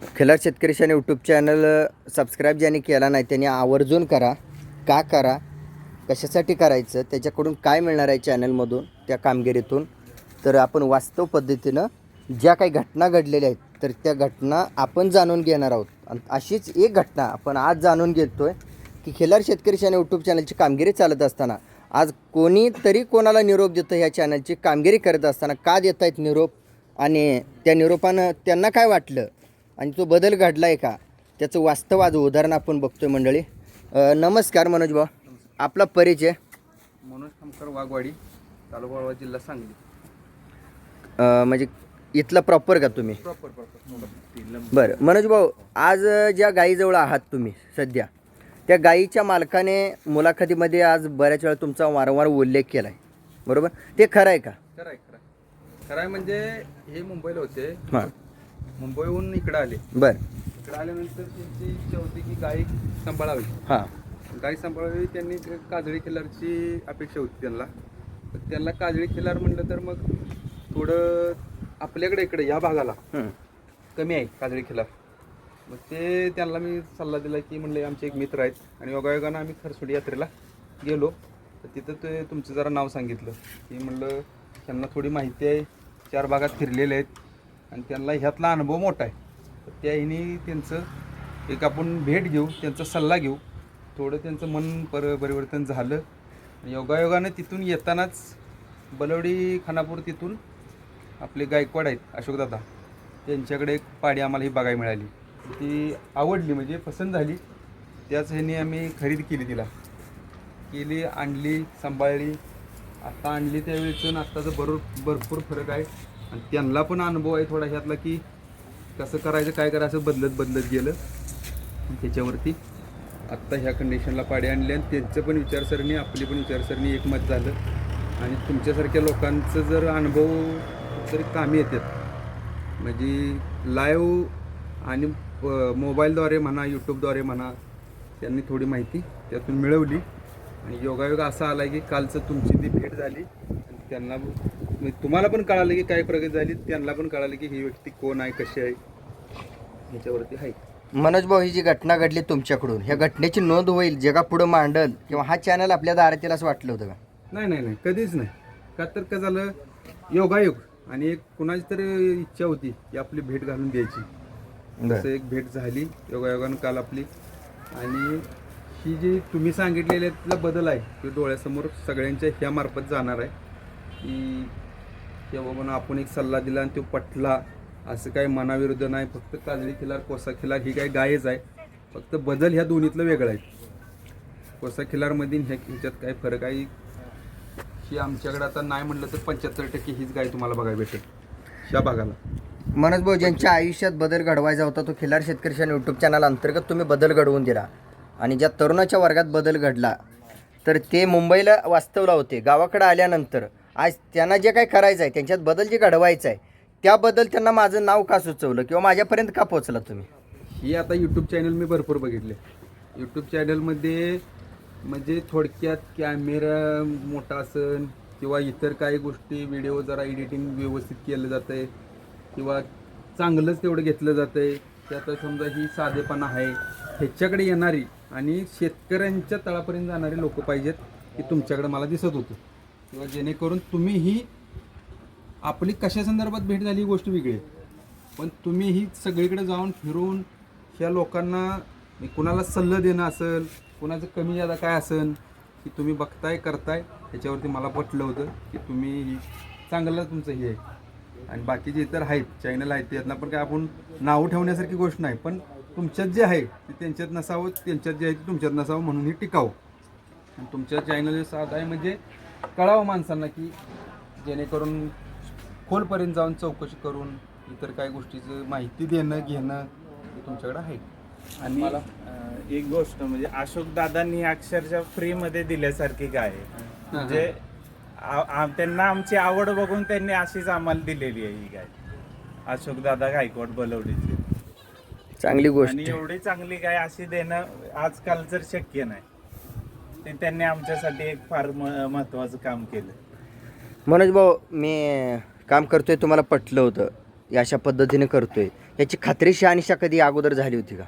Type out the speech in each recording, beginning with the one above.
खिलार शेतकरीशाने YouTube channel subscribe ज्यांनी केला नाही त्यांनी आवर्जून करा. का करा? कशासाठी करायचं? त्याच्याकडून काय मिळणार आहे चॅनलमधून त्या कामगिरीतून? तर आपण वास्तव पद्धतीनं ज्या काही घटना घडलेल्या आहेत तर त्या घटना आपण जाणून घेणार आहोत. आणि अशीच एक घटना आपण आज जाणून घेतो आहे की खिलार शेतकरीशाने यूट्यूब चॅनलची कामगिरी चालत असताना आज कोणीतरी कोणाला निरोप देतं ह्या चॅनलची कामगिरी करत असताना का देत आहेत निरोप? आणि त्या निरोपानं त्यांना काय वाटलं? आणि तो बदल घडला आहे का? त्याचं वास्तव आज उदाहरण आपण बघतोय मंडळी. नमस्कार मनोज भाऊ. आपला परिचय? मनोज खामकर वाघवाडी तालुका जिल्हा सांगली. म्हणजे इथला प्रॉपर का तुम्ही? प्रॉपर प्रॉपर बरं. मनोज भाऊ आज ज्या गायीजवळ आहात तुम्ही सध्या त्या गायीच्या मालकाने मुलाखतीमध्ये आज बऱ्याच वेळा तुमचा वारंवार उल्लेख केला आहे बरोबर? ते खरं आहे का? खरं आहे खरं आहे खरं आहे म्हणजे हे मुंबईला होते. हां. मुंबईहून इकडं आले. बरं. इकडं आल्यानंतर त्यांची इच्छा होती की गाय सांभाळावी. हां. गाय सांभाळावी त्यांनी काजळी खिलारची अपेक्षा होती त्यांना. त्यांना काजळी खिलार म्हणलं तर मग थोडं आपल्याकडे इकडे या भागाला. कमी आहे काजळी खिलार मग ते त्यांना मी सल्ला दिला की म्हणले आमचे एक मित्र आहेत आणि योगायोगानं आम्ही खरसोडी यात्रेला गेलो. तर तिथं ते तुमचं जरा नाव सांगितलं. की म्हणलं त्यांना थोडी माहिती आहे चार भागात फिरलेले आहेत. आणि त्यांना ह्यातला अनुभव मोठा आहे. तर त्या ह्यानी त्यांचं एक आपण भेट घेऊ त्यांचा सल्ला घेऊ. थोडं त्यांचं मन पर परिवर्तन झालं. योगायोगानं तिथून येतानाच बलवडी खानापूर तिथून आपले गायकवाड आहेत अशोकदादा. त्यांच्याकडे एक पाडी आम्हाला ही बघायला मिळाली. ती आवडली म्हणजे पसंत झाली. त्याच ह्याने आम्ही खरेदी केली तिला. केली आणली सांभाळली. आता आणली त्यावेळेचं आत्ताचं बरोबर भरपूर फरक आहे. आणि त्यांना पण अनुभव आहे थोडा ह्यातला की कसं करायचं काय करायचं बदलत बदलत गेलं. त्याच्यावरती आत्ता ह्या कंडिशनला पाडी आणली आणि त्यांचं पण विचारसरणी आपली पण विचारसरणी एकमत झालं. आणि तुमच्यासारख्या लोकांचं जर अनुभव तरी कामी येतात. म्हणजे लाईव्ह आणि प- मोबाईलद्वारे म्हणा यूट्यूबद्वारे म्हणा त्यांनी थोडी माहिती त्यातून मिळवली. आणि योगायोग असा आला की कालचं तुमची ती भेट झाली आणि त्यांना म्हणजे तुम्हाला पण कळालं की काय प्रगती झाली त्यांना पण कळालं की ही व्यक्ती कोण आहे कशी आहे? ह्याच्यावरती आहे. मनोज भाऊ ही जी घटना घडली तुमच्याकडून ह्या घटनेची नोंद होईल जगापुढं मांडल किंवा हा चॅनल आपल्या दारात येईल असं वाटलं होतं का? नाही नाही नाही कधीच नाही. का तर काय झालं योगायोग आणि एक कुणाची तरी इच्छा होती की आपली भेट घालून द्यायची. तसं एक भेट झाली योगायोगानं काल आपली. आणि ही जी तुम्ही सांगितलेल्यातला बदल आहे तो डोळ्यासमोर सगळ्यांच्या ह्या मार्फत जाणार आहे की तेव्हा म्हणून आपण एक सल्ला दिला आणि तो पटला असं काही मनाविरुद्ध नाही. फक्त काजळी खिलार कोसा खिलार ही काही गायच आहे. फक्त बदल ह्या दोन्हीतलं वेगळं आहे. कोसा खिलारमधील ह्या ह्याच्यात काय फरक आहे. ही आमच्याकडे आता नाही म्हणलं तर पंच्याहत्तर टक्के हीच गाय तुम्हाला बघायला भेटेल. ह्या भागाला. मनोज भाऊ ज्यांच्या आयुष्यात बदल घडवायचा होता तो खिलार शेतकरी यूट्यूब चॅनल अंतर्गत तुम्ही बदल घडवून दिला. आणि ज्या तरुणाच्या वर्गात बदल घडला तर ते मुंबईला वास्तवला होते. गावाकडे आल्यानंतर आज त्यांना जे काय करायचं आहे त्यांच्यात बदल जे घडवायचं आहे त्याबद्दल त्यांना माझं नाव का सुचवलं किंवा माझ्यापर्यंत का पोचला तुम्ही? ही आता यूट्यूब चॅनल मी भरपूर बघितले. यूट्यूब चॅनलमध्ये म्हणजे थोडक्यात कॅमेरा मोठा असन किंवा इतर काही गोष्टी व्हिडिओ जरा एडिटिंग व्यवस्थित केलं जातं आहे किंवा चांगलंच तेवढं घेतलं जातं आहे त्यात समजा ही साधेपणा आहे. ह्याच्याकडे येणारी आणि शेतकऱ्यांच्या तळापर्यंत जाणारी लोक पाहिजेत की तुमच्याकडे मला दिसत होतं. किंवा जेणेकरून तुम्ही ही आपली कशा संदर्भात भेट झाली ही गोष्ट वेगळी आहे. पण तुम्ही ही सगळीकडे जाऊन फिरून ह्या लोकांना कुणाला सल्ला देणं असेल कुणाचं कमी जादा काय असेल की तुम्ही बघताय करताय त्याच्यावरती मला पटलं होतं की तुम्ही ही चांगलं तुमचं हे आहे. आणि बाकीचे इतर आहेत चॅनल आहेत त्यातनं पण काय आपण नावं ठेवण्यासारखी गोष्ट नाही पण तुमच्यात जे आहे ते त्यांच्यात नसावं त्यांच्यात जे आहे ते तुमच्यात नसावं म्हणून हे टिकावं. आणि तुमच्या चॅनल साथ आहे म्हणजे कळावं माणसांना की जेणेकरून खोलपर्यंत जाऊन चौकशी करून इतर काही गोष्टीचं माहिती देणं घेणं हे तुमच्याकडे आहे. आणि एक गोष्ट म्हणजे अशोक दादांनी अक्षरशः फ्री मध्ये दिल्यासारखी गाय आहे. म्हणजे त्यांना आमची आवड बघून त्यांनी अशीच आम्हाला दिलेली आहे ही गाय. अशोक दादा गायकवाड बलवडीची. चांगली गोष्ट आणि एवढी चांगली गाय अशी देणं आजकाल तर शक्य नाही. ते त्यांनी आमच्यासाठी एक फार महत्वाचं काम केलं. मनोज भाऊ मी काम करतोय तुम्हाला पटलं होतं. या अशा पद्धतीने करतोय. याची खात्री शहानिशा कधी अगोदर झाली होती का?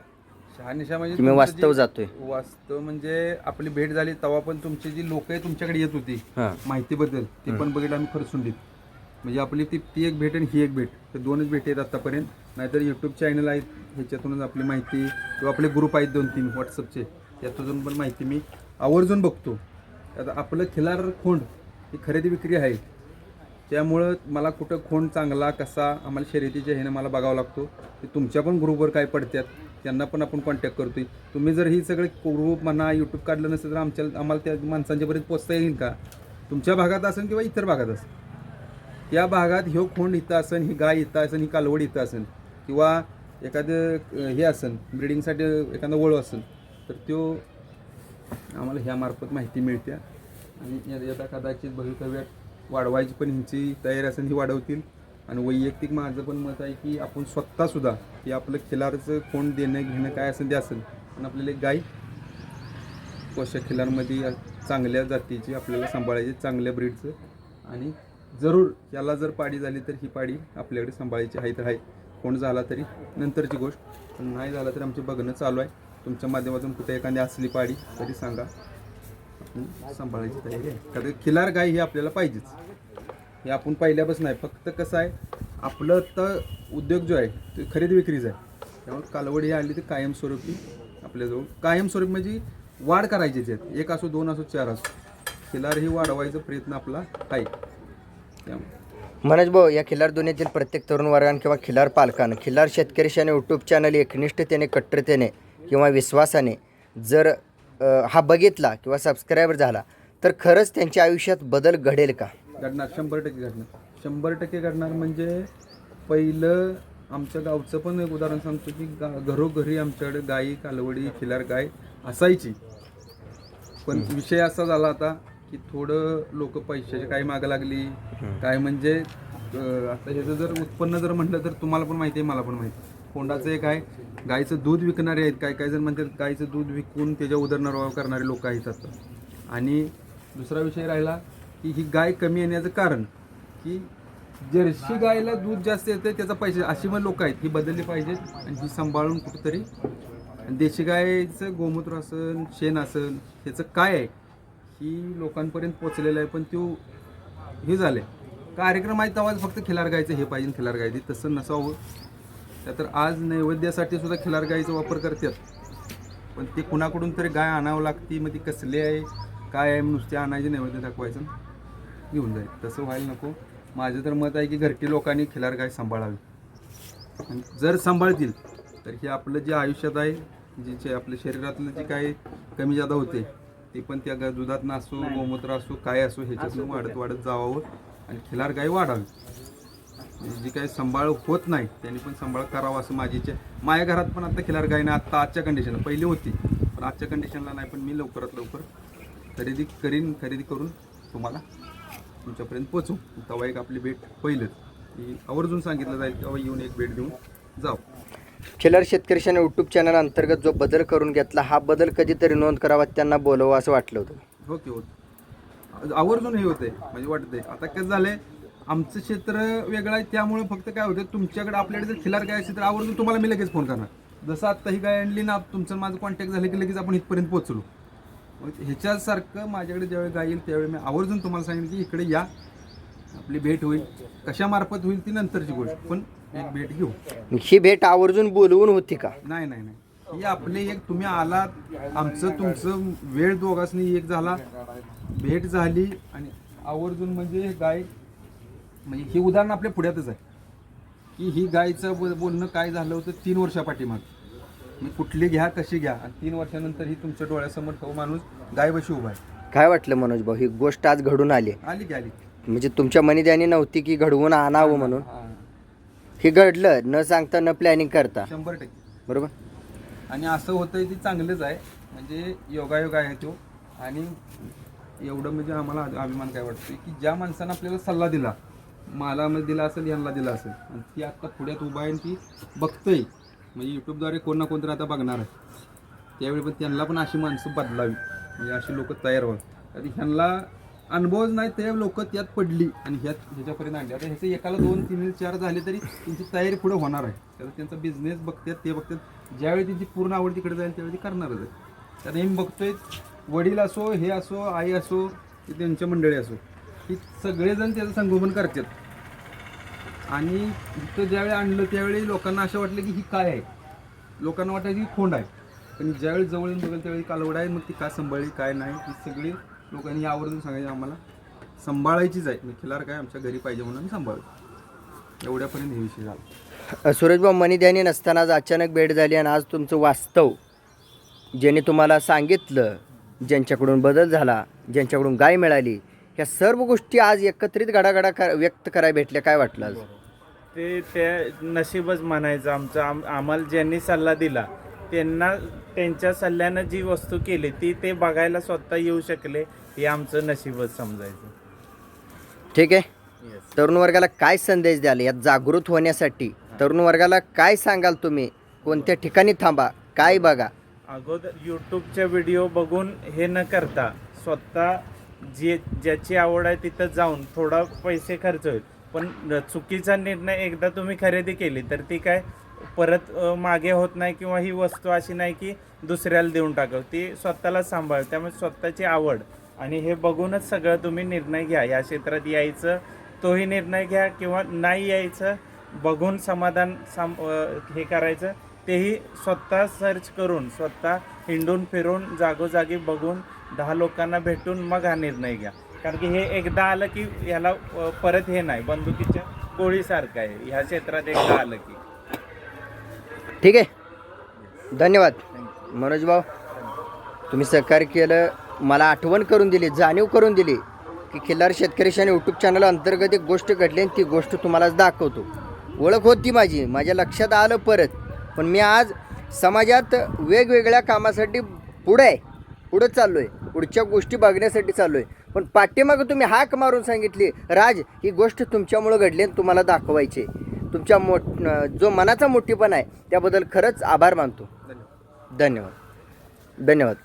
शहानिशा म्हणजे की मी तुमचं वास्तव जे- जातोय. वास्तव म्हणजे आपली भेट झाली तेव्हा पण तुमची जी लोक आहे तुमच्याकडे येत होती हां. माहितीबद्दल ती पण बघितलं आम्ही खरसुंडीत. म्हणजे आपली ती ती एक भेट आणि ही एक भेट. तर दोनच भेटी आहेत आत्तापर्यंत नाहीतर यूट्यूब चॅनल आहेत ह्याच्यातूनच आपली माहिती किंवा आपले ग्रुप आहेत दोन तीन व्हॉट्सअपचे त्यातून पण माहिती मी आवर्जून बघतो. आता आपलं खिलार खोंड ही खरेदी विक्री आहे. त्यामुळं मला कुठं खोंड चांगला कसा आम्हाला शर्यतीच्या ह्यानं मला बघावा लागतो. ते तुमच्या पण ग्रुपवर काय पडत्यात त्यांना पण आपण कॉन्टॅक्ट करतोय. तुम्ही जर ही सगळे ग्रुप म्हणा यूट्यूब काढलं नसेल तर आमच्या आम्हाला त्या माणसांच्यापर्यंत पोचता येईल का? तुमच्या भागात असेल किंवा इतर भागात असेल या भागात ह्यो खोंड इथं असेल ही गाय इथं असेल ही कालवड इथं असेल किंवा एखादं हे असेल ब्रिडिंगसाठी एखादा वळू असेल तर त्यो आम्हाला ह्यामार्फत माहिती मिळते. आणि यदा यथा कदाचित भवितव्यात वाढवायची पण ह्यांची तयारी असेल ही वाढवतील. आणि वैयक्तिक माझं पण मत आहे की आपण स्वतःसुद्धा की आपलं खिलारचं कोण देणं घेणं काय असेल ते असेल. पण आपल्याला एक गाय पोषक खिलारमध्ये चांगल्या जातीची आपल्याला सांभाळायची चांगल्या ब्रीडचं. आणि जरूर याला जर पाडी झाली तर ही पाडी आपल्याकडे सांभाळायची आहे तर आहे. कोण झाला तरी नंतरची गोष्ट. पण नाही झाला तर आमचे बघणं चालू आहे. तुमच्या माध्यमातून कुठे एखादी असली पाडी तरी सांगा. आपण सांभाळायची तयारी आहे. कारण खिलार गाय ही आपल्याला पाहिजेच. हे आपण पहिल्यापासून आहे. फक्त कसं आहे आपलं तर उद्योग जो आहे ते खरेदी विक्रीच आहे. त्यामुळे कालवड ही आली तर कायमस्वरूपी आपल्याजवळ कायमस्वरूपी म्हणजे वाढ करायचीच आहेत एक असो दोन असो चार असो. खिलार ही वाढवायचा प्रयत्न आपला आहे. त्यामुळे. मनोज भाऊ या खिलार दुनियेतील प्रत्येक तरुण वर्गान किंवा खिलार पालकानं खिलार शेतकरी आणि यूट्यूब चॅनल एकनिष्ठतेने कट्टरतेने किंवा विश्वासाने जर हा बघितला किंवा सबस्क्रायबर झाला तर खरंच त्यांच्या आयुष्यात बदल घडेल का? घडणार शंभर टक्के घडणार. शंभर टक्के घडणार म्हणजे पहिलं आमच्या गावचं पण एक उदाहरण सांगतो की गा घरोघरी आमच्याकडे गाई कालवडी खिलार गाय असायची. पण विषय असा झाला आता की थोडं लोक पैशाची काही मागं लागली. काय म्हणजे आता ह्याचं जर उत्पन्न जर म्हटलं तर तुम्हाला पण माहिती आहे मला पण माहिती आहे. कोंडाचं एक आहे. गाईचं दूध विकणारे आहेत. काय काय जण म्हणतात गाईचं दूध विकून त्याच्या उदरनिर्वाह करणारे लोक आहेत आता. आणि दुसरा विषय राहिला की ही गाय कमी येण्याचं कारण की जर्सी गायला दूध जास्त येतं त्याचा पैसे अशी पण लोक आहेत. ही बदलली पाहिजेत आणि ही सांभाळून कुठंतरी आणि देशी गायचं गोमूत्र असन शेण असन त्याचं काय आहे? ही लोकांपर्यंत पोचलेलं आहे. पण तो हे झालं आहे कार्यक्रम आहे तेव्हाच फक्त खिलार गायचं हे पाहिजे खिलार गायचे. तसं नसावं. तर आज नैवेद्यासाठी सुद्धा खिलार गायचा वापर करतात. पण ते कुणाकडून तरी गाय आणावं लागती मग ती कसली आहे काय आहे नुसते आणायचे नैवेद्य दाखवायचं. घेऊन जाईल. तसं व्हायला नको. माझं तर मत आहे की घरटी लोकांनी खिलार गाय सांभाळावी. आणि जर सांभाळतील तर हे आपलं जे आयुष्यात आहे जे जे आपल्या शरीरातलं जे काय कमी जादा होते ते पण त्या गा- दुधात असो गोमूत्र असो काय असो ह्याच्यातून वाढत वाढत जावावं आणि खिलार गाय वाढावी. जी काही सांभाळ होत नाही त्यांनी पण सांभाळ करावा असं माझी इच्छा. माझ्या घरात पण आता खिलार गाय नाही आत्ता आजच्या कंडिशनला पहिली होती. पण आजच्या कंडिशनला नाही पण मी लवकरात लवकर खरेदी करीन खरेदी करून तुम्हाला तुमच्यापर्यंत पोचू तेव्हा एक आपली भेट पहिलंच. की आवर्जून सांगितलं जाईल तेव्हा येऊन एक भेट देऊन जाऊ. खिल्लार शेतकरी आणि यूट्यूब चॅनल अंतर्गत जो बदल करून घेतला हा बदल कधीतरी नोंद करावा त्यांना बोलवावं असं वाटलं होतं. हो की होत. आवर्जून हे होते म्हणजे वाटतंय. आता कसं झालंय आमचं क्षेत्र वेगळं आहे त्यामुळे फक्त काय होतं तुमच्याकडे आपल्याकडे जर खिलार गाय असेल तर आवर्जून तुम्हाला मी लगेच फोन करणार. जसं आत्ता ही गाय आणली ना तुमचं माझं कॉन्टॅक्ट झालं की लगेच आपण इथपर्यंत पोहोचलो. ह्याच्यासारखं माझ्याकडे ज्यावेळी गाय येईल त्यावेळी मी आवर्जून तुम्हाला सांगेन की इकडे या. आपली भेट होईल. कशामार्फत होईल ती नंतरची गोष्ट. पण एक भेट घेऊ. ही भेट आवर्जून बोलवून होती का? नाही नाही नाही. ही आपले एक तुम्ही आलात आमचं तुमचं वेळ दोघांनी एक झाला. भेट झाली आणि आवर्जून म्हणजे गाय म्हणजे ही उदाहरण आपल्या पुढ्यातच आहे. की ही गायचं बोल- बोलणं काय झालं होतं तीन वर्षापाठीमाग मी कुठली घ्या कशी घ्या आणि तीन वर्षानंतर ही तुमच्या डोळ्यासमोर तो माणूस गायबशी उभा आहे. काय वाटलं मनोज भाऊ? ही गोष्ट आज घडून आली. आली की आली. म्हणजे तुमच्या मनी नव्हती की घडवून आणावं म्हणून? हा, हे घडलं न सांगता न प्लॅनिंग करता. शंभर टक्के. बरोबर? आणि असं होतंय ते चांगलंच आहे. म्हणजे योगायोग आहे तो. आणि एवढं म्हणजे आम्हाला अभिमान काय वाटतोय की ज्या माणसानं आपल्याला सल्ला दिला मला मध्ये दिला असेल यांना दिला असेल. आणि ती आत्ता पुढ्यात उभा आहे आणि ती बघतंय. म्हणजे यूट्यूबद्वारे कोण ना कोणतरी आता बघणार आहे. त्यावेळी पण त्यांना पण अशी माणसं बदलावी. म्हणजे अशी लोक तयार व्हावी. आणि ह्यांना अनुभवच नाही ते लोक त्यात पडली आणि ह्यात ह्याच्यापर्यंत आणली. आता ह्याचे एकाला दोन तीन चार झाले तरी त्यांची तयारी पुढे होणार आहे. तर त्यांचा बिझनेस बघतात ते बघतात. ज्यावेळी त्यांची पूर्ण आवड तिकडे जाईल त्यावेळी ती करणारच आहे. तर मी बघतोय वडील असो हे असो आई असो की त्यांच्या मंडळी असो ही सगळेजण त्याचं संगोपन करतात. आणि इथं ज्यावेळी आणलं त्यावेळी लोकांना असं वाटलं की ही काय आहे? लोकांना वाटायचं की खोंड आहे. पण ज्यावेळी जवळ येऊन बघेल त्यावेळी कालवड आहे मग ती का सांभाळली काय नाही ती सगळी लोकांनी आवर्जून सांगायची आम्हाला सांभाळायचीच आहे. मी खिलार काय आमच्या घरी पाहिजे म्हणून आम्ही सांभाळतो. एवढ्यापर्यंत हे विषय झाला. सूरजभाऊ मनीध्यानी नसताना आज अचानक भेट झाली आणि आज तुमचं वास्तव ज्याने तुम्हाला सांगितलं ज्यांच्याकडून बदल झाला ज्यांच्याकडून गाय मिळाली ह्या सर्व गोष्टी आज एकत्रित गडागडा कर व्यक्त करायला भेटल्या. काय वाटलं आज? ते ते नशीबच म्हणायचं आमचं. आम आम्हाला ज्यांनी सल्ला दिला त्यांना त्यांच्या सल्ल्यानं जी वस्तू केली ती ते बघायला स्वतः येऊ शकले हे आमचं नशीबच समजायचं. ठीक आहे? येस तरुण वर्गाला काय संदेश द्याल? यात जागृत होण्यासाठी तरुण वर्गाला काय सांगाल तुम्ही? कोणत्या ठिकाणी थांबा? काय बघा? अगोदर यूट्यूबचे व्हिडिओ बघून हे न करता स्वतः जे ज्याची आवड आहे तिथं जाऊन थोडा पैसे खर्च होईल. पण चुकीचा निर्णय एकदा तुम्ही खरेदी केली तर ती काय परत मागे होत नाही किंवा ही वस्तू अशी नाही की दुसऱ्याला देऊन टाकव. ती स्वतःला सांभाळ त्यामुळे स्वतःची आवड. आणि हे बघूनच सगळं तुम्ही निर्णय घ्या. या क्षेत्रात यायचं तोही निर्णय घ्या किंवा नाही यायचं बघून समाधान साम हे करायचं तेही स्वतः सर्च करून स्वतः हिंडून फिरून जागोजागी बघून दहा लोकांना भेटून मग हा निर्णय घ्या. कारण की हे एकदा आलं की ह्याला परत हे नाही बंदुकीच्या गोळीसारखं आहे. ह्या क्षेत्रात एकदा आलं की. ठीक आहे. धन्यवाद. मनोज भाऊ तुम्ही सहकार्य केलं मला आठवण करून दिली जाणीव करून दिली की खिल्लार शेतकरी आणि यूट्यूब चॅनल अंतर्गत एक गोष्ट घडली आणि ती गोष्ट तुम्हाला दाखवतो. ओळख होती माझी माझ्या लक्षात आलं परत. पण मी आज समाजात वेगवेगळ्या कामासाठी पुढे आहे पुढं चाललो आहे पुढच्या गोष्टी बघण्यासाठी चाललो आहे पण पाठीमागं तुम्ही हाक मारून सांगितली. राज ही गोष्ट तुमच्यामुळं घडली आणि तुम्हाला दाखवायची. तुमच्या मोठ जो मनाचा मोठीपणा आहे त्याबद्दल खरंच आभार मानतो. धन्यवाद. धन्यवाद. धन्यवाद.